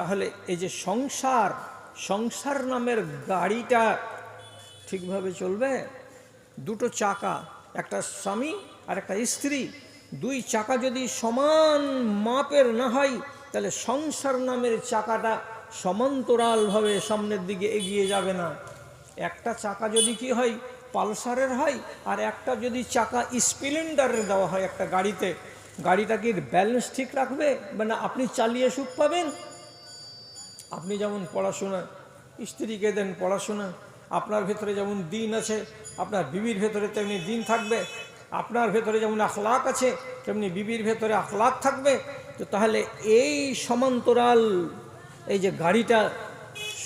তাহলে এই যে সংসার সংসার নামের গাড়িটা ঠিকভাবে চলবে? দুটো চাকা, একটা স্বামী আর একটা স্ত্রী। দুই চাকা যদি সমান মাপের না হয়, তাহলে সংসার নামের চাকাটা সমান্তরালভাবে সামনের দিকে এগিয়ে যাবে না। একটা চাকা যদি কি হয়, পালসারের হয়, আর একটা যদি চাকা স্প্লেন্ডারের দেওয়া হয় একটা গাড়িতে গাড়িটা কি ব্যালেন্স ঠিক রাখবে? মানে আপনি চালিয়ে সুখ পাবেন? আপনি যেমন পড়াশোনা, স্ত্রীকে দেন পড়াশোনা, আপনার ভেতরে যেমন দিন আছে, আপনার বিবির ভেতরে তেমনি দিন থাকবে, আপনার ভেতরে যেমন আখলাক আছে, তেমনি বিবির ভেতরে আখলাক থাকবে, তো তাহলে এই সমান্তরাল এই যে গাড়িটা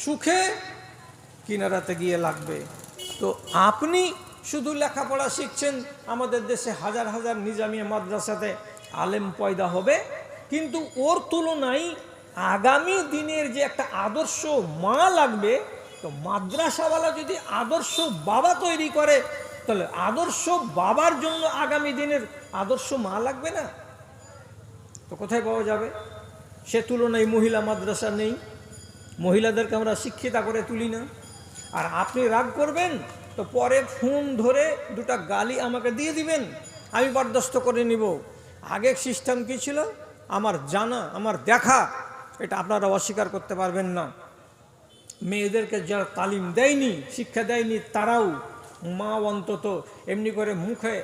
সুখে কিনারাতে গিয়ে লাগবে। তো আপনি শুধু লেখাপড়া শিখছেন, আমাদের দেশে হাজার হাজার নিজামিয়া মাদ্রাসাতে আলেম পয়দা হবে, কিন্তু ওর তুলনায় আগামী দিনের যে একটা আদর্শ মা লাগবে, তো মাদ্রাসাওয়ালা যদি আদর্শ বাবা তৈরি করে, তাহলে আদর্শ বাবার জন্য আগামী দিনের আদর্শ মা লাগবে না? তো কোথায় পাওয়া যাবে? সে তুলনায় মহিলা মাদ্রাসা নেই। মহিলাদেরকে আমরা শিক্ষিতা করে তুলি না। আর আপনি রাগ করবেন, তো পরে ফোন ধরে দুটা গালি আমাকে দিয়ে দিবেন, আমি বরদাস্ত করে নিব। আগে সিস্টেম কী ছিল? আমার জানা, আমার দেখা। এটা আপনারা অস্বীকার করতে পারবেন না। মেয়েদেরকে যারা তালিম দেয়নি, শিক্ষা দেয়নি, তারাও মা অন্তত এমনি করে মুখে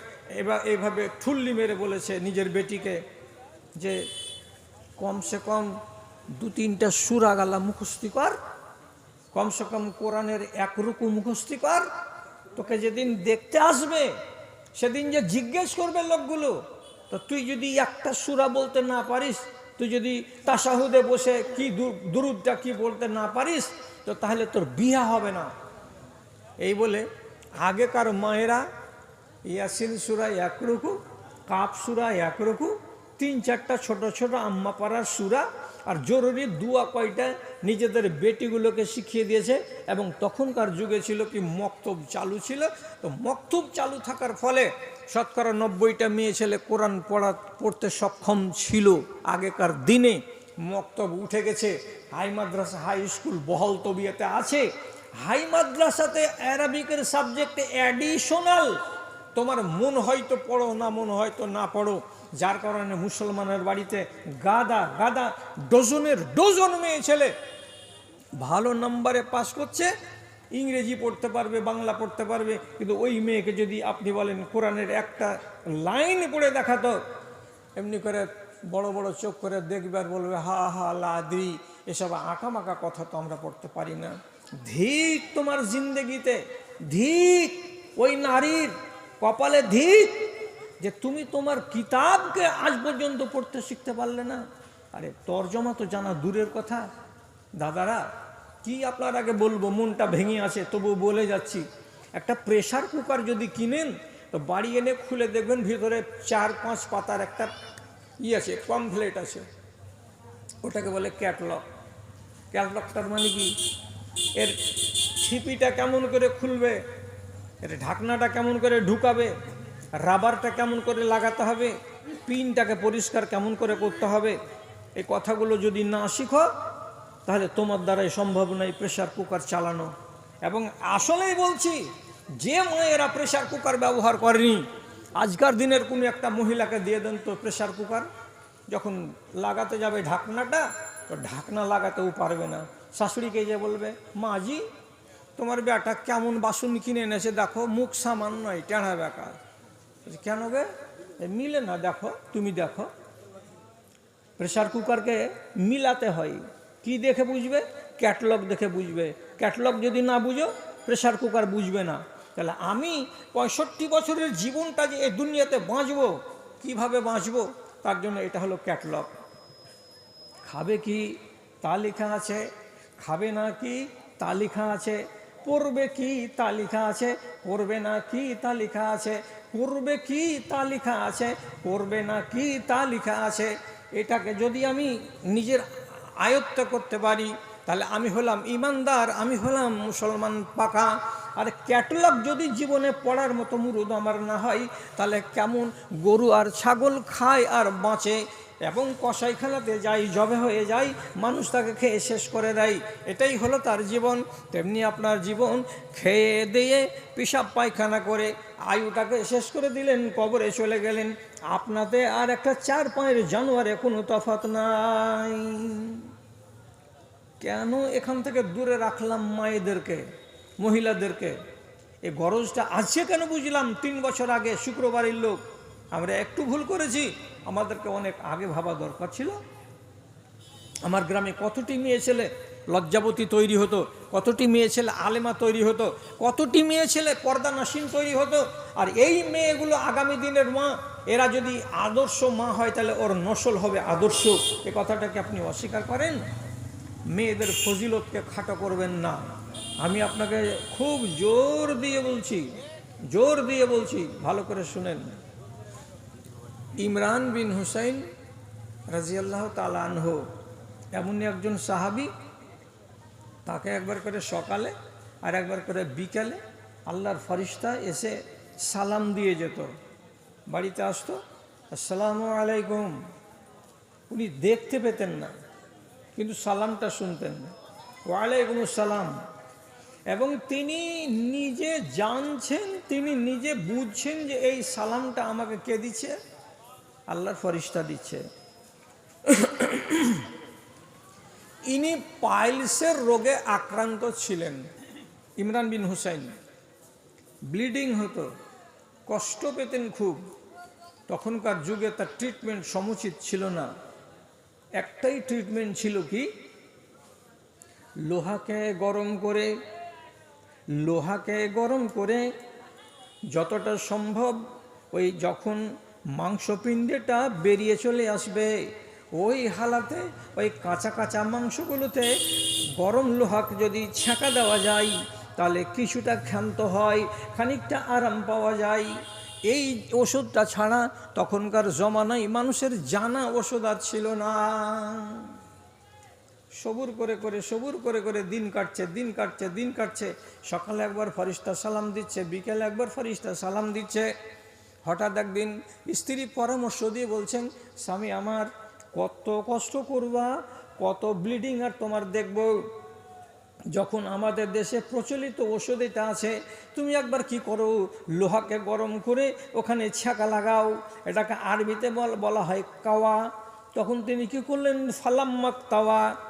এবার এইভাবে ঠুল্লি মেরে বলেছে নিজের বেটিকে যে কমসে কম দু তিনটা সুরা গালা মুখস্থি কর, কমসে কম কোরআনের এক রুকু মুখস্থি কর, তোকে যেদিন দেখতে আসবে, সেদিন যে জিজ্ঞেস করবে লোকগুলো, তো তুই যদি একটা সুরা বলতে না পারিস তুই যদি তাসাহুদে বসে কি দুরুদটা কি বলতে না পারিস, তো তাহলে তোর বিয়া হবে না। এই বলে আগেকার মায়েরা ইয়াসিন সুরা এক রুকু কাপ সুরা এক রুকু, তিন চারটা ছোট ছোট আম্মা পাড়ার সুরা, আর জরুরি দুয়া কয়টা নিজেদের বেটিগুলোকে শিখিয়ে দিয়েছে, এবং তখনকার যুগে ছিল কি মক্তব চালু ছিল, তো মক্তব চালু থাকার ফলে শতকরা নব্বইটা মেয়ে ছেলে কোরআন পড়া, পড়তে সক্ষম ছিল। আগেকার দিনে মক্তব উঠে গেছে। হাই মাদ্রাসা, হাই স্কুল, বহল তবিয়াতে আছে। হাই মাদ্রাসাতে অ্যারাবিকের সাবজেক্টে অ্যাডিশনাল। তোমার মন হয়তো পড়ো, না মন হয়তো না পড়ো। যার কারণে মুসলমানের বাড়িতে গাদা গাদা, ডজনের ডজন মেয়ে ছেলে ভালো নাম্বারে পাস করছে। ইংরেজি পড়তে পারবে, বাংলা পড়তে পারবে, কিন্তু ওই মেয়েকে যদি আপনি বলেন কোরআনের একটা লাইন পড়ে দেখাতো, এমনি করে বড় বড় চোখ করে দেখবে আর বলবে, হা হা লাদি এসব আঁকামাকা কথা তো আমরা পড়তে পারি না। ধিক তোমার জিন্দেগিতে, ধিক ওই নারীর কপালে ধিক যে তুমি তোমার কিতাবকে আজ পর্যন্ত পড়তে শিখতে পারলে না। আরে তর্জমা তো জানা দূরের কথা। দাদারা কি আপনার আগে বলব? মনটা ভেঙে আছে তবু বলে যাচ্ছি। একটা প্রেশার কুকার যদি কিনেন, তো বাড়ি এনে খুলে দেখবেন ভিতরে চার পাঁচ পাতার একটা ই আছে পমফ্লেট আছে। ওটাকে বলে ক্যাটলগ ক্যাটলগটার মানে কি? এর ছিপিটা কেমন করে খুলবে? এর ঢাকনাটা কেমন করে ঢুকাবে? রাবারটা কেমন করে লাগাতে হবে? পিনটাকে পরিষ্কার কেমন করে করতে হবে? এই কথাগুলো যদি না শিখো তাহলে তোমার দ্বারাই সম্ভব নয় প্রেশার কুকার চালানো। এবং আসলেই বলছি, যে মায়েরা প্রেশার কুকার ব্যবহার করেনি, আজকার দিনের কোনো একটা মহিলাকে দিয়ে দেন তো প্রেশার কুকার যখন লাগাতে যাবে ঢাকনাটা, তো ঢাকনা লাগাতেও পারবে না। শাশুড়িকে যে বলবে মাজি তোমার বেটা কেমন বাসন কিনে এনেছে দেখো, মুখ সামান নয় টেढ़া বেকার কেন গে? মিলে না, দেখো, তুমি দেখো। প্রেশার কুকারকে মিলাতে হয়। কি দেখে বুঝবে? ক্যাটলগ দেখে বুঝবে। ক্যাটলগ যদি না বুঝো প্রেশার কুকার বুঝবে না। তাহলে আমি পঁয়ষট্টি বছরের জীবনটা যে এই দুনিয়াতে বাঁচবো, কীভাবে বাঁচবো? তার জন্য এটা হলো ক্যাটলগ। খাবে কি? তা লেখা আছে। খাবে না কি? তা লেখা আছে। পড়বে কি? তা লেখা আছে। পড়বে না কি? তা লেখা আছে। করবে কি? তা লেখা আছে। করবে না কি? তা লেখা আছে। এটাকে যদি আমি নিজের আয়ত্ত করতে পারি তাহলে আমি হলাম ইমানদার আমি হলাম মুসলমান পাকা। আর ক্যাটলগ যদি জীবনে পড়ার মতো মুরুদ আমার না হয়, তাহলে কেমন গরু আর ছাগল খায় আর বাঁচে? এবং কষাইখানাতে যাই, জবে হয়ে যায় মানুষ তাকে খেয়ে শেষ করে দেয়। এটাই হলো তার জীবন। তেমনি আপনার জীবন খেয়ে দিয়ে পেশাব পায়খানা করে আয়ুটাকে শেষ করে দিলেন, কবরে চলে গেলেন। আপনাতে আর একটা চার পায়ের জানোয়ারে কোনো তফাত নাই। কেন এখান থেকে দূরে রাখলাম মায়েদেরকে? মহিলাদেরকে। এই গরজটা আছে কেন বুঝলাম? তিন বছর আগে শুক্রবারের লোক। আমরা একটু ভুল করেছি। আমাদেরকে অনেক আগে ভাবা দরকার ছিল। আমার গ্রামে কতটি মেয়ে ছেলে লজ্জাবতী তৈরি হতো, কতটি মেয়ে ছেলে আলেমা তৈরি হতো, কতটি মেয়ে ছেলে পর্দা নাসিন তৈরি হতো। আর এই মেয়েগুলো আগামী দিনের মা, এরা যদি আদর্শ মা হয় তাহলে ওর নসল হবে আদর্শ। এ কথাটাকে আপনি অস্বীকার করেন? মেয়েদের ফজিলতকে খাটো করবেন না। আমি আপনাকে খুব জোর দিয়ে বলছি, জোর দিয়ে বলছি, ভালো করে শুনেন। ইমরান বিন হুসাইন রাজিয়াল্লাহ তালানহ এমনই একজন সাহাবি, তাকে একবার করে সকালে আর একবার করে বিকালে আল্লাহর ফরিস্তা এসে সালাম দিয়ে যেত। বাড়িতে আসতো, আসসালামু আলাইকুম। উনি দেখতে পেতেন না, কিন্তু সালামটা শুনতেন। না ওয়ালাইকুম সালাম এবং তিনি নিজে জানছেন, তিনি নিজে বুঝছেন যে এই সালামটা আমাকে কে দিচ্ছে? আল্লাহর ফরিস্তা দিচ্ছে। ইনি পাইলসের রোগে আক্রান্ত ছিলেন। ইমরান বিন হুসাইন। ব্লিডিং হতো, কষ্ট পেতেন খুব। তখনকার যুগে তার ট্রিটমেন্ট সমুচিত ছিল না। একটাই ট্রিটমেন্ট ছিল কি? লোহাকে গরম করে লোহাকে গরম করে যতটা সম্ভব ওই যখন মাংসপিণ্ডেটা বেরিয়ে চলে আসবে, ওই হালাতে, ওই কাঁচা কাঁচা মাংসগুলোতে গরম লোহাকে যদি ছ্যাঁকা দেওয়া যায়, তাহলে কিছুটা ক্ষান্ত হয়, খানিকটা আরাম পাওয়া যায়। এই ওষুধটা ছাড়া তখনকার জমানায় মানুষের জানা ওষুধ আর ছিল না। সবুর করে করে, সবুর করে করে দিন কাটছে দিন কাটছে দিন কাটছে। সকালে একবার ফরিস্তা সালাম দিচ্ছে, বিকেলে একবার ফরিস্তা সালাম দিচ্ছে। হঠাৎ একদিন স্ত্রী পরামর্শ দিয়ে বলছেন, স্বামী, আমার কত কষ্ট করবা, কত ব্লিডিং আর তোমার দেখব। যখন আমাদের দেশে প্রচলিত ওষুধ এটা আছে, তুমি একবার কি করো, লোহাকে গরম করে ওখানে ছ্যাঁকা লাগাও, এটাকে আরবিতে বল, বলা হয় কাওয়া। তখন তিনি কি করলেন? ফালাম্মাক তাওয়া।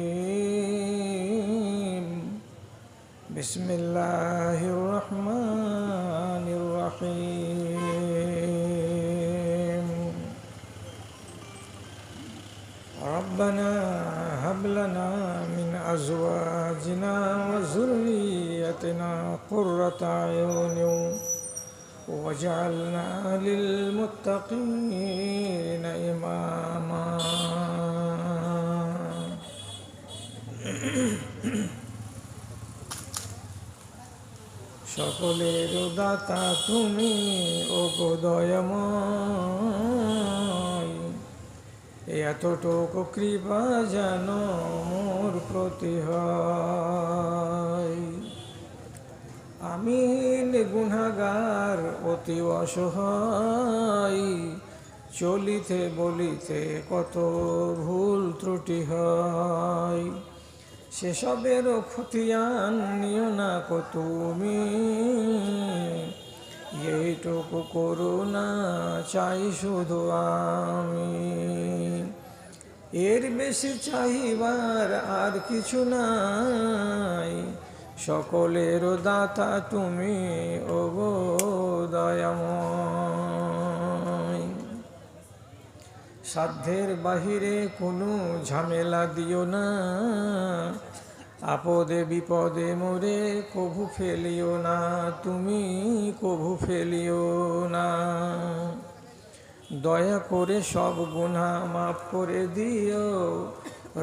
بسم الله الرحمن الرحيم. ربنا هب لنا من أزواجنا وذريتنا قرة أعين وجعلنا للمتقين إماما. সকলের দাতা তুমি ও দয়াময়। এতটুকু কৃপা যেন মোর প্রতি আমি গুণাগার, অতি অসহায়। চলিতে বলিতে কত ভুল ত্রুটি হয়। সেসবেরও খতিয়ান নিও না কো তুমি। এইটুকু করুণা চাই শুধু আমি। এর বেশি চাহিবার আর কিছু নাই। সকলের দাতা তুমি, ওগো দয়াময়। সাধ্যের বাহিরে কোনো ঝামেলা দিও না। আপদে বিপদে মোরে কভু ফেলিও না, তুমি কভু ফেলিও না। দয়া করে সব গুণা মাফ করে দিও,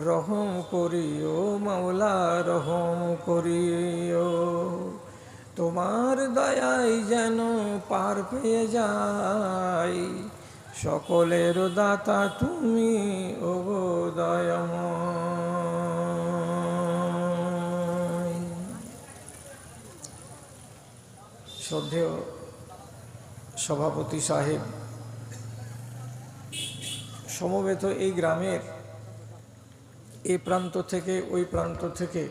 রহম করিও, মাওলা রহম করিও। তোমার দয়াই যেন পার পেয়ে যাই সকলের দাতা তুমি দয়াময়। শ্রদ্ধেয় সভাপতি সাহেব, সমবেত এই গ্রামের এ প্রান্ত থেকে ওই প্রান্ত থেকে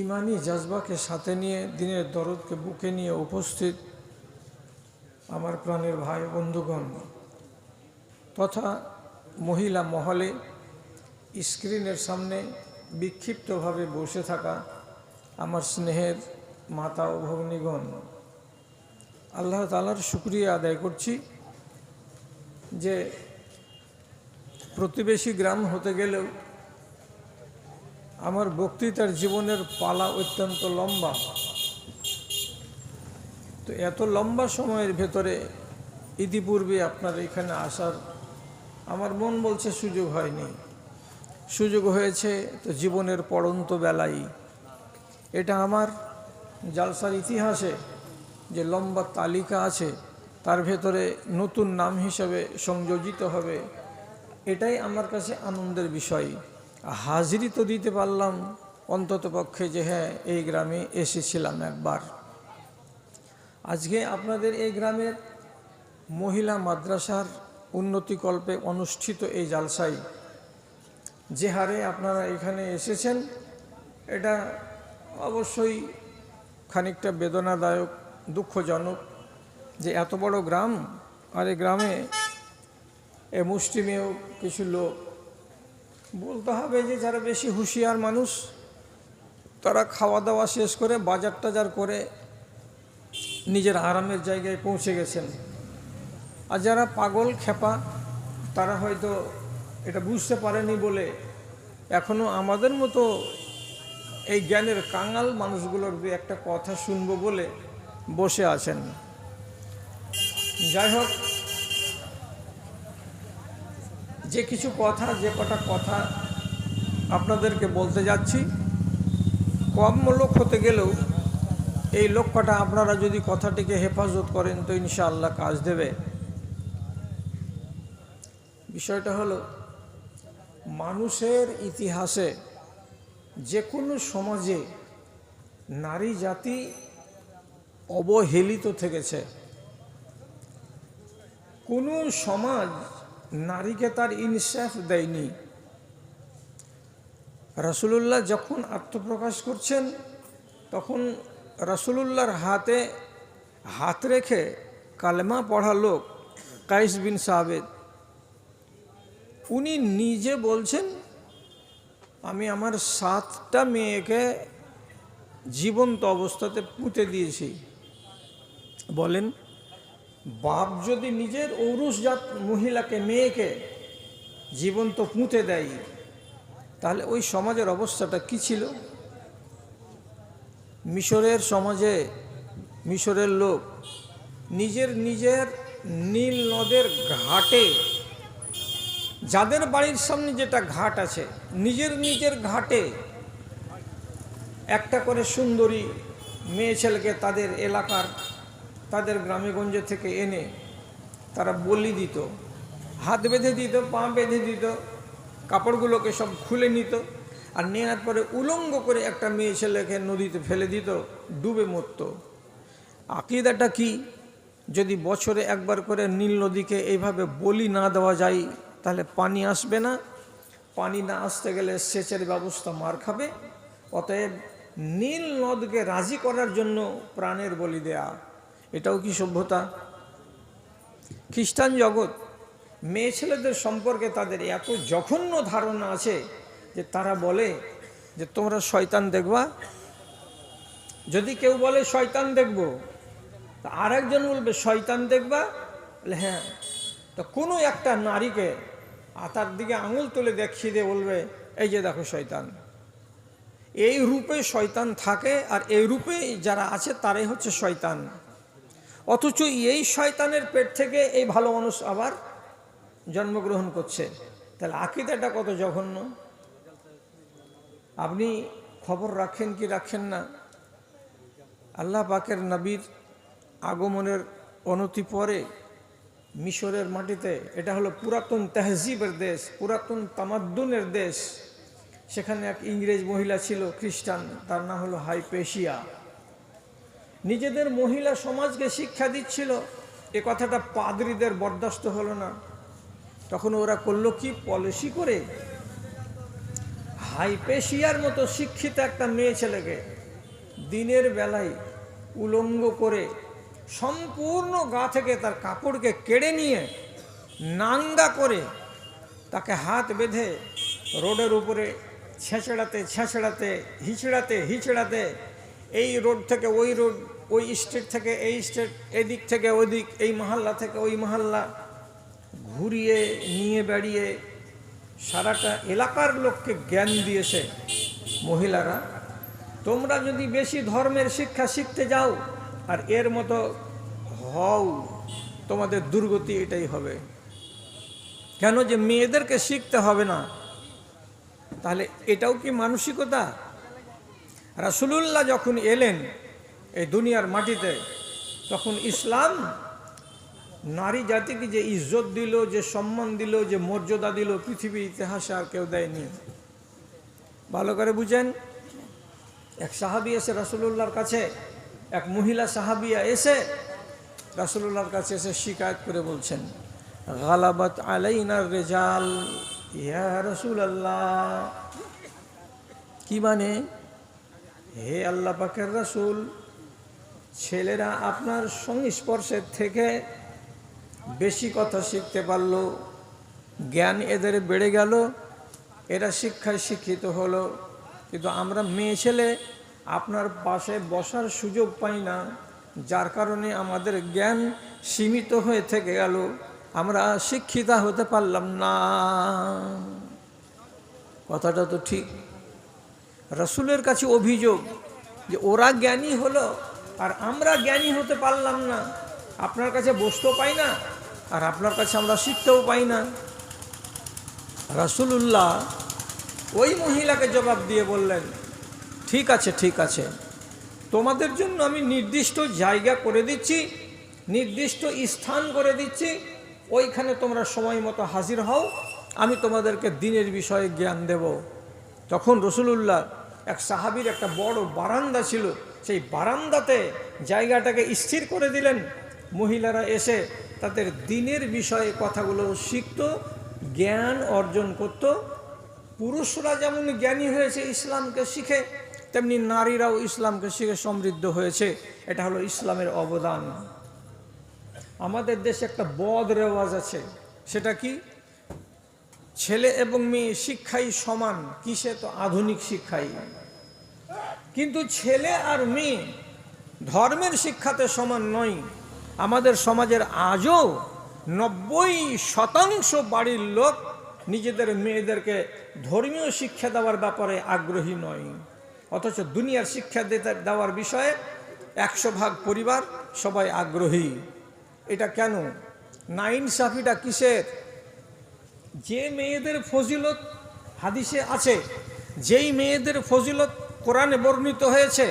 ইমানি জজবাকে সাথে নিয়ে দিনের দরদকে বুকে নিয়ে উপস্থিত আমার প্রাণের ভাই বন্ধুগণ, তথা মহিলা মহলে স্ক্রিনের সামনে বিক্ষিপ্তভাবে বসে থাকা আমার স্নেহের মাতা ও ভগ্নীগণ, আল্লাহ তালার শুক্রিয়া আদায় করছি যে প্রতিবেশী গ্রাম হতে গেলেও আমার বক্তৃতার জীবনের পালা অত্যন্ত লম্বা। তো এত লম্বা সময়ের ভেতরে ইতিপূর্বে আপনার এখানে আসার আমার মন বলছে সুযোগ হয়নি। সুযোগ হয়েছে তো জীবনের পড়ন্ত বেলাই। এটা আমার জালসার ইতিহাসে যে লম্বা তালিকা আছে, তার ভেতরে নতুন নাম হিসাবে সংযোজিত হবে, এটাই আমার কাছে আনন্দের বিষয়। হাজিরি তো দিতে পারলাম অন্ততপক্ষে যে হ্যাঁ এই গ্রামে এসেছিলাম একবার। আজকে আপনাদের এই গ্রামের মহিলা মাদ্রাসার উন্নতিকল্পে অনুষ্ঠিত এই জালসাই যে হারে আপনারা এখানে এসেছেন, এটা অবশ্যই খানিকটা বেদনাদায়ক, দুঃখজনক যে এত বড় গ্রাম আর এই গ্রামে এ মুষ্টিমেয় কিছু লোক। বলতে হবে যে যারা বেশি হুঁশিয়ার মানুষ, তারা খাওয়া দাওয়া শেষ করে বাজার টাজার করে নিজের আরামের জায়গায় পৌঁছে গেছেন। আর যারা পাগল, খেপা, তারা হয়তো এটা বুঝতে পারেনি বলে এখনও আমাদের মতো এই জ্ঞানের কাঙাল মানুষগুলোর একটা কথা শুনব বলে বসে আছেন। যাই হোক, যে কিছু কথা, যে কটা কথা আপনাদেরকে বলতে যাচ্ছি, কম লোক হতে গেলেও এই লক্ষ্যটা আপনারা যদি কথাটিকে হেফাজত করেন তো ইনশাআল্লাহ কাজ দেবে। বিষয়টা হলো, মানুষের ইতিহাসে যে কোনো সমাজে নারী জাতি অবহেলিত থেকেছে। কোনো সমাজ নারীকে তার ইনসাফ দেয়নি। রাসুলুল্লাহ যখন আত্মপ্রকাশ করছেন, তখন রাসুলুল্লাহর হাতে হাত রেখে কালেমা পড়া লোক কাইস বিন সাবেদ। উনি নিজে বলছেন, আমি আমার সাতটা মেয়েকে জীবন্ত অবস্থাতে পুঁতে দিয়েছি। বলেন, বাপ যদি নিজের ঔরসজাত মহিলাকে, মেয়েকে জীবন্ত পুঁতে দেয়, তাহলে ওই সমাজের অবস্থাটা কি ছিল? মিশরের সমাজে মিশরের লোক নিজের নিজের নীল নদের ঘাটে, যাদের বাড়ির সামনে যেটা ঘাট আছে, নিজের নিজের ঘাটে একটা করে সুন্দরী মেয়ে ছেলেকে তাদের এলাকার, তাদের গ্রামেগঞ্জে থেকে এনে তারা বলি দিত, হাত বেঁধে দিত, পা বেঁধে দিত, কাপড়গুলোকে সব খুলে নিত। আর নেওয়ার পরে উলঙ্গ করে একটা মেয়ে ছেলেকে নদীতে ফেলে দিত, ডুবে মরত। আকিদাটা কি? যদি বছরে একবার করে নীল নদীকে এইভাবে বলি না দেওয়া যায়, তাহলে পানি আসবে না। পানি না আসতে গেলে সেচের ব্যবস্থা মার খাবে। অতএব নীল নদকে রাজি করার জন্য প্রাণের বলি দেয়া, এটাও কি সভ্যতা? খ্রিস্টান জগৎ, মেয়ে ছেলেদের সম্পর্কে তাদের এত জঘন্য ধারণা আছে যে তারা বলে যে তোমরা শয়তান দেখবা? যদি কেউ বলে শয়তান দেখব, তা আর একজন বলবে, শয়তান দেখবা? বলে হ্যাঁ। তো কোনো একটা নারীকে আতার দিকে আঙুল তুলে দেখিয়ে দিয়ে বলবে, এই যে দেখো শয়তান। এই রূপে শয়তান থাকে আর এই রূপে যারা আছে তারাই হচ্ছে শয়তান। অথচ এই শয়তানের পেট থেকে এই ভালো মানুষ আবার জন্মগ্রহণ করছে। তাহলে আকিদাটা কত জঘন্য? আপনি খবর রাখেন কি রাখেন না? আল্লাহ পাকের নবীর আগমনের অনতি পরে মিশরের মাটিতে, এটা হলো পুরাতন তেহজিবের দেশ, পুরাতন তামাদ্দুনের দেশ। সেখানে এক ইংরেজ মহিলা ছিল, খ্রিস্টান, তার নাম হলো হাইপেশিয়া। নিজেদের মহিলা সমাজকে শিক্ষা দিচ্ছিল, এ কথাটা পাদরিদের বরদাস্ত হলো না। তখন ওরা করল কি? পলিসি করে হাইপেশিয়ার মতো শিক্ষিত একটা মেয়ে ছেলেকে দিনের বেলায় উলঙ্গ করে সম্পূর্ণ গা থেকে তার কাপড়কে কেড়ে নিয়ে নাঙ্গা করে তাকে হাত বেঁধে রোডের উপরে ছেঁচড়াতে ছেঁচড়াতে, হিচড়াতে হিচড়াতে এই রোড থেকে ওই রোড, ওই স্টেট থেকে এই স্টেট এদিক থেকে ওদিক, এই মহল্লা থেকে ওই মহল্লা ঘুরিয়ে নিয়ে বেড়িয়ে সারাটা এলাকার লোককে জ্ঞান দিয়েছে মহিলারা, তোমরা যদি বেশি ধর্মের শিক্ষা শিখতে যাও আর এর মতো হও, তোমাদের দুর্গতি এটাই হবে। কেন যে মেয়েদেরকে শিখতে হবে না? তাহলে এটাও কি মানসিকতা? রাসুলুল্লাহ যখন এলেন এই দুনিয়ার মাটিতে, তখন ইসলাম নারী জাতিকে যে ইজ্জত দিল, যে সম্মান দিল, যে মর্যাদা দিল, পৃথিবীর ইতিহাসে আর কেউ দেয়নি। ভালো করে বুঝেন? এক সাহাবি এসে রাসুলুল্লাহর কাছে, এক মহিলা সাহাবিয়া এসে রাসুলুল্লাহর কাছে এসে শিকায়ত করে বলছেন, গালাবাত আলাইনার রেজাল, ইয়া রসুল আল্লাহ কি মানে? হে আল্লাহ পাকের রাসুল, ছেলেরা আপনার সংস্পর্শের থেকে বেশি কথা শিখতে পারল, জ্ঞান এদের বেড়ে গেল, এরা শিক্ষায় শিক্ষিত হলো। কিন্তু আমরা মেয়ে ছেলে, আপনার পাশে বসার সুযোগ পাই না, যার কারণে আমাদের জ্ঞান সীমিত হয়ে থেকে গেল। আমরা শিক্ষিতা হতে পারলাম না। কথাটা তো ঠিক। রসুলের কাছে অভিযোগ যে ওরা জ্ঞানী হলো আর আমরা জ্ঞানী হতে পারলাম না। আপনার কাছে বসতেও পাই না, আর আপনার কাছে আমরা শিখতেও পাই না। রাসুলুল্লাহ ওই মহিলাকে জবাব দিয়ে বললেন, ঠিক আছে ঠিক আছে। তোমাদের জন্য আমি নির্দিষ্ট জায়গা করে দিচ্ছি, নির্দিষ্ট স্থান করে দিচ্ছি। ওইখানে তোমরা সময় মতো হাজির হও, আমি তোমাদেরকে দিনের বিষয়ে জ্ঞান দেব। তখন রসুলুল্লাহ এক সাহাবির একটা বড় বারান্দা ছিল, সেই বারান্দাতে জায়গাটাকে স্থির করে দিলেন। মহিলারা এসে তাদের দিনের বিষয়ে কথাগুলো শিখত, জ্ঞান অর্জন করত। পুরুষরা যেমন জ্ঞানী হয়েছে ইসলামকে শিখে, তেমনি নারীরাও ইসলামকে শিখে সমৃদ্ধ হয়েছে। এটা হলো ইসলামের অবদান। আমাদের দেশে একটা বদ রেওয়াজ আছে। সেটা কি? ছেলে এবং মেয়ে শিক্ষাই সমান, কিসে? তো আধুনিক শিক্ষাই। কিন্তু ছেলে আর মেয়ে ধর্মের শিক্ষাতে সমান নয়। আমাদের সমাজের আজও নব্বই শতাংশ বাড়ির লোক নিজেদের মেয়েদেরকে ধর্মীয় শিক্ষা দেওয়ার ব্যাপারে আগ্রহী নয়। অথচ দুনিয়ার শিক্ষা দেওয়ার বিষয়ে একশো ভাগ পরিবার সবাই আগ্রহী। এটা কেন? নাইন সাফিটা কিসের? যে মেয়েদের ফজিলত হাদিসে আছে, যেই মেয়েদের ফজিলত কোরআনে বর্ণিত হয়েছে,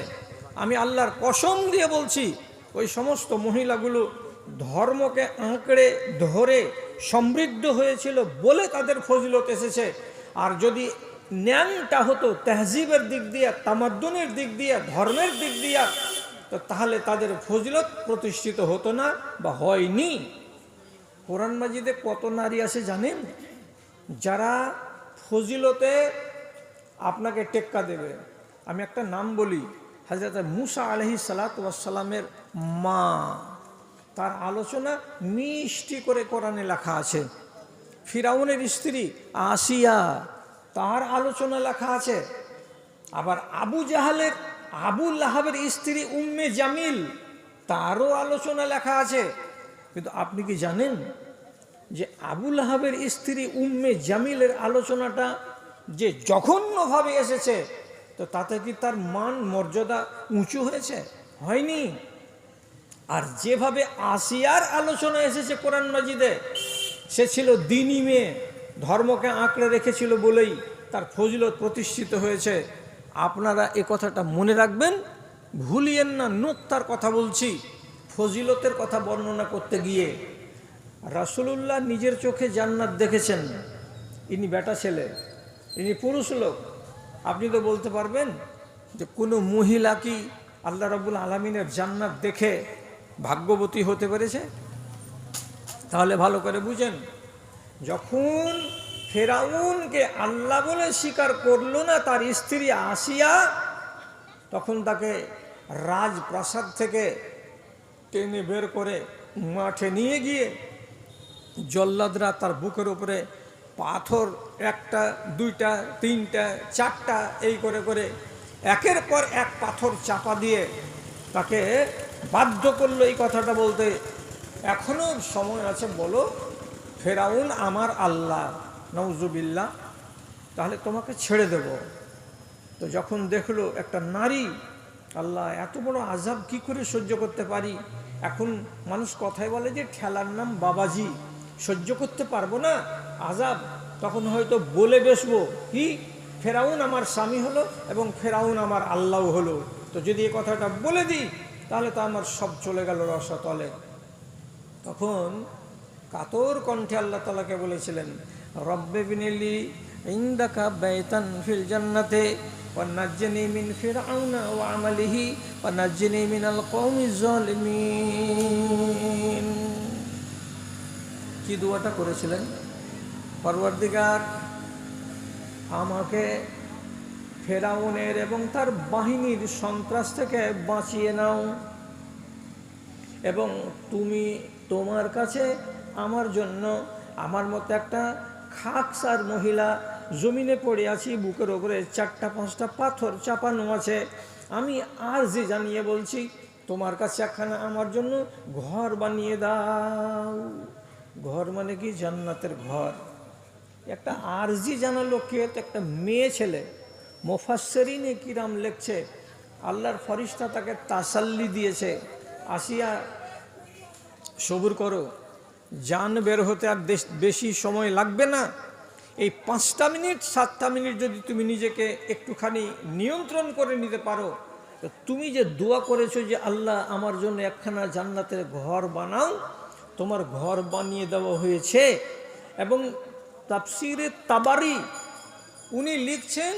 আমি আল্লাহর কসম দিয়ে বলছি ওই সমস্ত মহিলাগুলো ধর্মকে আঁকড়ে, ধরে সমৃদ্ধ হয়েছিল বলে তাদের ফজিলত এসেছে। আর যদি ন্যাংটা হতো, তেহজিবের দিক দিয়ে, তামাদ্দনের দিক দিয়ে, ধর্মের দিক দিয়া, তো তাহলে তাদের ফজিলত প্রতিষ্ঠিত হতো না বা হয়নি। কোরআন মাজিদে কত নারী আছে জানেন? যারা ফজিলতে আপনাকে টেক্কা দেবে। আমি একটা নাম বলি হাজরত মুসা আলহি সালাতামের মা, তার আলোচনা মিষ্টি করে কোরআনে লেখা আছে। ফিরাউনের স্ত্রী আসিয়া তার আলোচনা লেখা আছে। আবার আবু জাহালের, আবু লাহাবের স্ত্রী উম্মে জামিল, তারও আলোচনা লেখা আছে। কিন্তু আপনি কি জানেন যে আবুল আহাবের স্ত্রী উম্মে জামিলের আলোচনাটা যে জঘন্যভাবে এসেছে তো তাতে কি তার মান, মর্যাদা উঁচু হয়েছে? হয়নি। আর যেভাবে আসিয়ার আলোচনা এসেছে কোরআন মাজিদে, সে ছিল দিনী মেয়ে, ধর্মকে আঁকড়ে রেখেছিল বলেই তার ফজিলত প্রতিষ্ঠিত হয়েছে। আপনারা এ কথাটা মনে রাখবেন, ভুলিয়েন না নোক্তার কথা বলছি, ফজিলতের কথা বর্ণনা করতে গিয়ে। রাসূলুল্লাহ নিজের চোখে জান্নাত দেখেছেন। ইনি বেটা ছেলে, ইনি পুরুষ লোক। আপনি তো বলতে পারবেন যে কোনো মহিলা কি আল্লাহ রাবুল আলমিনের জান্নাত দেখে ভাগ্যবতী হতে পেরেছে? তাহলে ভালো করে বুঝেন, যখন ফেরাউনকে আল্লাহ বলে স্বীকার করল না তার স্ত্রী আসিয়া, তখন তাকে রাজপ্রাসাদ থেকে টেনে বের করে মাঠে নিয়ে গিয়ে জল্লাদরা তার বুকের উপরে পাথর একটা, দুইটা, তিনটা, চারটা, এই করে করে একের পর এক পাথর চাপা দিয়ে তাকে বাধ্য করল এই কথাটা বলতে। এখনও সময় আছে, বলো, ফেরাউন আমার আল্লাহ নৌজুবিল্লা তাহলে তোমাকে ছেড়ে দেব। তো যখন দেখল একটা নারী, আল্লাহ, এত বড় আজাব কি করে সহ্য করতে পারি? এখন মানুষ কথায় বলে যে, ঠেলার নাম বাবাজি। সহ্য করতে পারবো না আজাব তখন হয়তো বলে বেসবো কি ফেরাউন আমার স্বামী হলো এবং ফেরাউন আমার আল্লাহ হলো তো যদি এই কথাটা বলে দিই তাহলে তো আমার সব চলে গেল রসতলে তখন কাতর কণ্ঠে আল্লাহ তালাকে বলেছিলেন রব্বে বিনেলি ইন্দাকা বেতান ফিল জান্নাতে ونجني من فرعون وعمله ونجني من القوم الظالمين কি দোয়াটা করেছিলেন? পরবর্তীকার, আমাকে ফেরাউনের এবং তার বাহিনীর সন্ত্রাস থেকে বাঁচিয়ে নাও এবং তুমি তোমার কাছে আমার জন্য আমার মতো একটা খাকসার মহিলা জমিনে পড়ে আছি, বুকের ওপরে চারটা পাঁচটা পাথর চাপানো আছে। আমি আর যে জানিয়ে বলছি, তোমার কাছে একখানা আমার জন্য ঘর বানিয়ে দাও। ঘর মানে কি? জান্নাতের ঘর। একটা আরজি জানালো কে তো একটা মেয়ে ছেলে মোফাসেরিনে কিরাম লেখছে, আল্লাহর ফরিস্তা তাকে তাসাল্লি দিয়েছে, আসিয়া সবুর করো, যান বের হতে আর বেশি সময় লাগবে না। এই পাঁচটা মিনিট, সাতটা মিনিট যদি তুমি নিজেকে একটুখানি নিয়ন্ত্রণ করে নিতে পারো, তো তুমি যে দোয়া করেছ যে, আল্লাহ, আমার জন্য একখানা জান্নাতের ঘর বানাও তোমার ঘর বানিয়ে দেওয়া হয়েছে এবং তাফসিরে তাবারি উনি লিখছেন,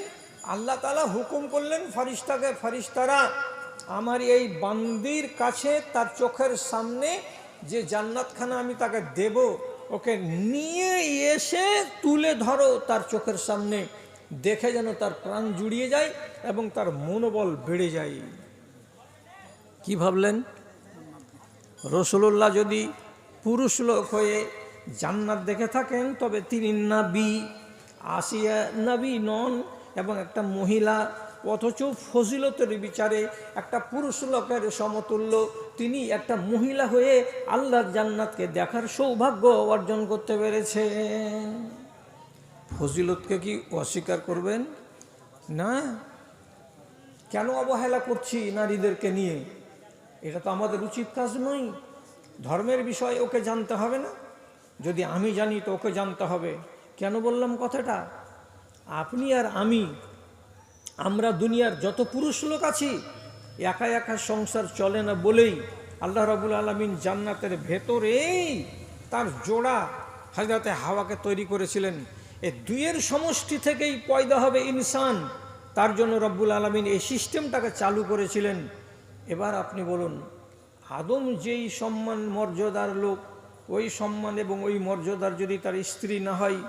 আল্লাহ তালা হুকুম করলেন ফারিস্তাকে ফারিস্তারা আমার এই বান্দির কাছে তার চোখের সামনে যে জান্নাতখানা আমি তাকে দেব, ওকে নিয়ে এসে তুলে ধরো তার চোখের সামনে, দেখে যেন তার প্রাণ জুড়িয়ে যায় এবং তার মনোবল বেড়ে যায়। কি ভাবলেন? রসুল্লাহ যদি পুরুষ লোক হয়ে জান্নাত দেখে থাকেন, তবে তিনি নাবি, আসিয়া নাবি নন এবং একটা মহিলা, অথচ ফজিলতের বিচারে একটা পুরুষ লোকের সমতুল্য। তিনি একটা মহিলা হয়ে আল্লাহর জান্নাতকে দেখার সৌভাগ্য অর্জন করতে পেরেছেন। ফজিলতকে কি অস্বীকার করবেন? না। কেন অবহেলা করছি নারীদেরকে নিয়ে? এটা তো আমাদের উচিত কাজ নয়। ধর্মের বিষয় ওকে জানতে হবে না? যদি আমি জানি তো ওকে জানতে হবে। কেন বললাম কথাটা? আপনি আর আমি, আমরা দুনিয়ার যত পুরুষ লোক আছি, একা একা সংসার চলে না বলেই আল্লাহ রাবুল আলমিন জান্নাতের ভেতরেই তার জোড়া হাজরাতে হাওয়াকে তৈরি করেছিলেন। এ দুইয়ের সমষ্টি থেকেই পয়দা হবে ইনসান। তার জন্য রব্বুল আলমিন এই সিস্টেমটাকে চালু করেছিলেন। এবার আপনি বলুন আদম যেই সম্মান মর্যাদার লোক, ওই সম্মান এবং ওই মর্যাদার যদি তার স্ত্রী না হয়